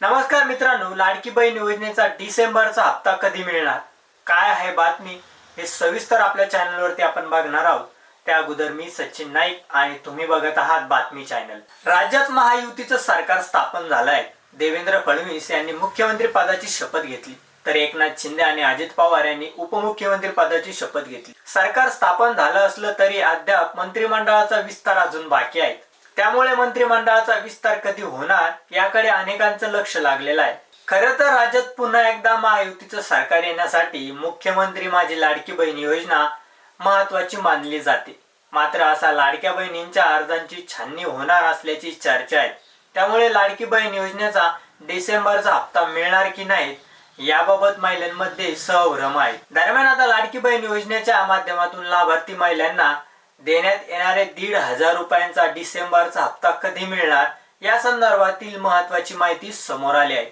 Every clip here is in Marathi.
नमस्कार मित्रांनो लाडकी बहीण योजनेचा डिसेंबरचा हप्ता कधी मिळणार? काय आहे बातमी? हे सविस्तर आपल्या चॅनलवरती आपण बघणार आहोत. त्या अगोदर मी सचिन नाईक आणि तुम्ही बघत आहात बातमी चॅनल. राज्यात महायुतीचं सरकार स्थापन झालं आहे देवेंद्र फडणवीस यांनी मुख्यमंत्री पदाची शपथ घेतली. तर एकनाथ शिंदे आणि अजित पवार यांनी उपमुख्यमंत्री पदाची शपथ घेतली. सरकार स्थापन झालं असलं तरी अद्याप मंत्रिमंडळाचा विस्तार अजून बाकी आहे. त्यामुळे मंत्रिमंडळाचा विस्तार कधी होणार याकडे अनेकांचं लक्ष लागलेलं आहे. खरं तर राज्यात पुन्हा एकदा महायुतीचं सरकार येण्यासाठी मुख्यमंत्री माझी लाडकी बहीण योजना महत्वाची मानली जाते. मात्र असा लाडक्या बहिणींच्या अर्जांची छाननी होणार असल्याची चर्चा आहे. त्यामुळे लाडकी बहीण योजनेचा डिसेंबरचा हप्ता मिळणार की नाही याबाबत महिलांमध्ये सहभ्रम आहे. दरम्यान आता लाडकी बहीण योजनेच्या माध्यमातून लाभार्थी महिलांना देण्यात येणारे दीड हजार रुपयांचा डिसेंबरचा हप्ता कधी मिळणार या संदर्भातील महत्वाची माहिती समोर आली आहे.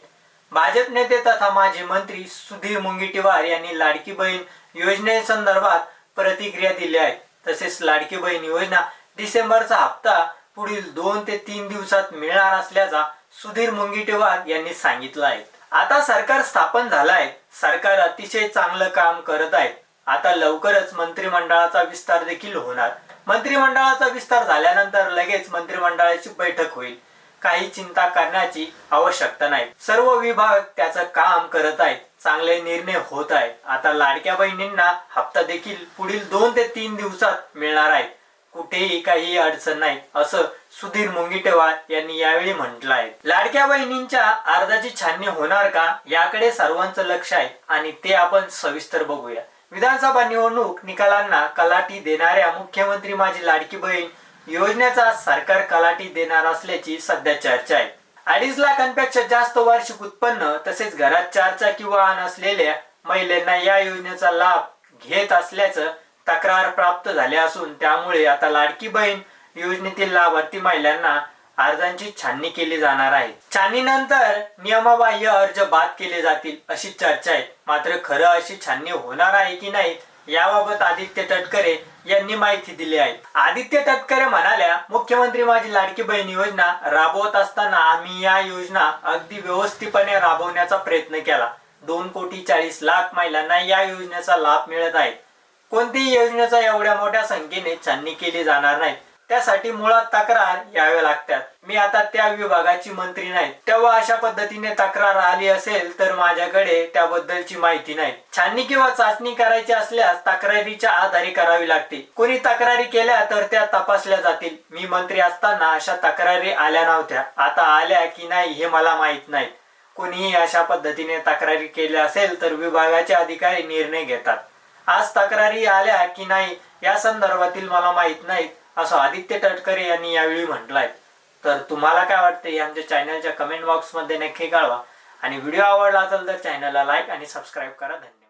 भाजप नेते तथा माजी मंत्री सुधीर मुंगीटीवार यांनी लाडकी बहीण योजनेसंदर्भात प्रतिक्रिया दिली आहे. तसेच लाडकी बहीण योजना डिसेंबरचा हप्ता पुढील दोन ते तीन दिवसात मिळणार असल्याचा सुधीर मुंगीटीवार यांनी सांगितलं आहे. आता सरकार स्थापन झालं आहे. सरकार अतिशय चांगलं काम करत आहे. आता लवकरच मंत्रिमंडळाचा विस्तार देखील होणार. मंत्रिमंडळाचा विस्तार झाल्यानंतर लगेच मंत्रिमंडळाची बैठक होईल. काही चिंता करण्याची आवश्यकता नाही. सर्व विभाग त्याचं काम करत आहेत. चांगले निर्णय होत आहेत. आता लाडक्या बहिणींना हप्ता देखील पुढील दोन ते तीन दिवसात मिळणार आहे. कुठेही काही अडचण नाही असं सुधीर मुंगीटेवार यांनी यावेळी म्हटलं आहे. लाडक्या बहिणींच्या अर्जाची छाननी होणार का? याकडे सर्वांचं लक्ष आहे आणि ते आपण सविस्तर बघूया. विधानसभा निवडणूक निकालांना कलाटी देणाऱ्या मुख्यमंत्री माझी लाडकी बहीण योजनेचा सरकार कलाटी देणार असल्याची सध्या चर्चा आहे. अडीच लाखांपेक्षा जास्त वार्षिक उत्पन्न तसेच घरात चार चाकी वाहन असलेल्या महिलांना या योजनेचा लाभ घेत असल्याचं तक्रार प्राप्त झाले असून त्यामुळे आता लाडकी बहीण योजनेतील लाभार्थी महिलांना अर्जांची छाननी केली जाणार आहे. छाननीनंतर नियमाबाह्य अर्ज बाद केले जातील अशी चर्चा आहे. मात्र खरं अशी छाननी होणार आहे की नाही याबाबत आदित्य तटकरे यांनी माहिती दिली आहे. आदित्य तटकरे म्हणाल्या मुख्यमंत्री माझी लाडकी बहीण योजना राबवत असताना आम्ही या योजना अगदी व्यवस्थितपणे राबवण्याचा प्रयत्न केला. दोन कोटी चाळीस लाख महिलांना या योजनेचा लाभ मिळत आहे. कोणतीही योजनेचा एवढ्या मोठ्या संख्येने छाननी केली जाणार नाही. त्यासाठी मुळात तक्रार याव्या लागतात. मी आता त्या विभागाची मंत्री नाही. तेव्हा अशा पद्धतीने तक्रार आली असेल तर माझ्याकडे त्याबद्दलची माहिती नाही. छाननी किंवा चाचणी करायची असल्यास तक्रारीच्या आधारे करावी लागते. कोणी तक्रारी केल्या तर त्या तपासल्या जातील. मी मंत्री असताना अशा तक्रारी आल्या नव्हत्या. आता आल्या की नाही हे मला माहीत नाही. कोणीही अशा पद्धतीने तक्रारी केल्या असेल तर विभागाचे अधिकारी निर्णय घेतात. आज तक्रारी आल्या की नाही या संदर्भातील मला माहीत नाही असं आदित्य तटकरे यांनी यावेळी म्हटलंय. तर तुम्हाला काय वाटतं हे आमच्या चॅनलच्या कमेंट बॉक्समध्ये नक्की कळवा. आणि व्हिडिओ आवडला असेल तर चॅनलला लाईक आणि सबस्क्राईब करा. धन्यवाद.